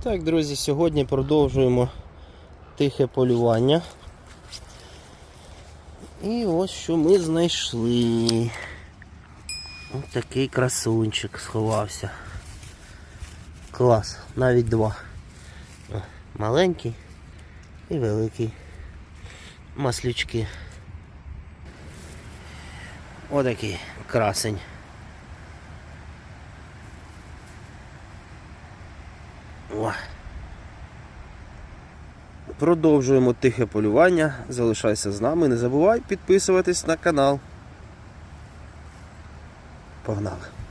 Так, друзі, сьогодні продовжуємо тихе полювання. І ось що ми знайшли. Ось такий красунчик сховався. Клас, навіть два. Маленький і великий. Маслючки. Отакий красень. О. Продовжуємо тихе полювання. Залишайся з нами. Не забувай підписуватись на канал. Погнали.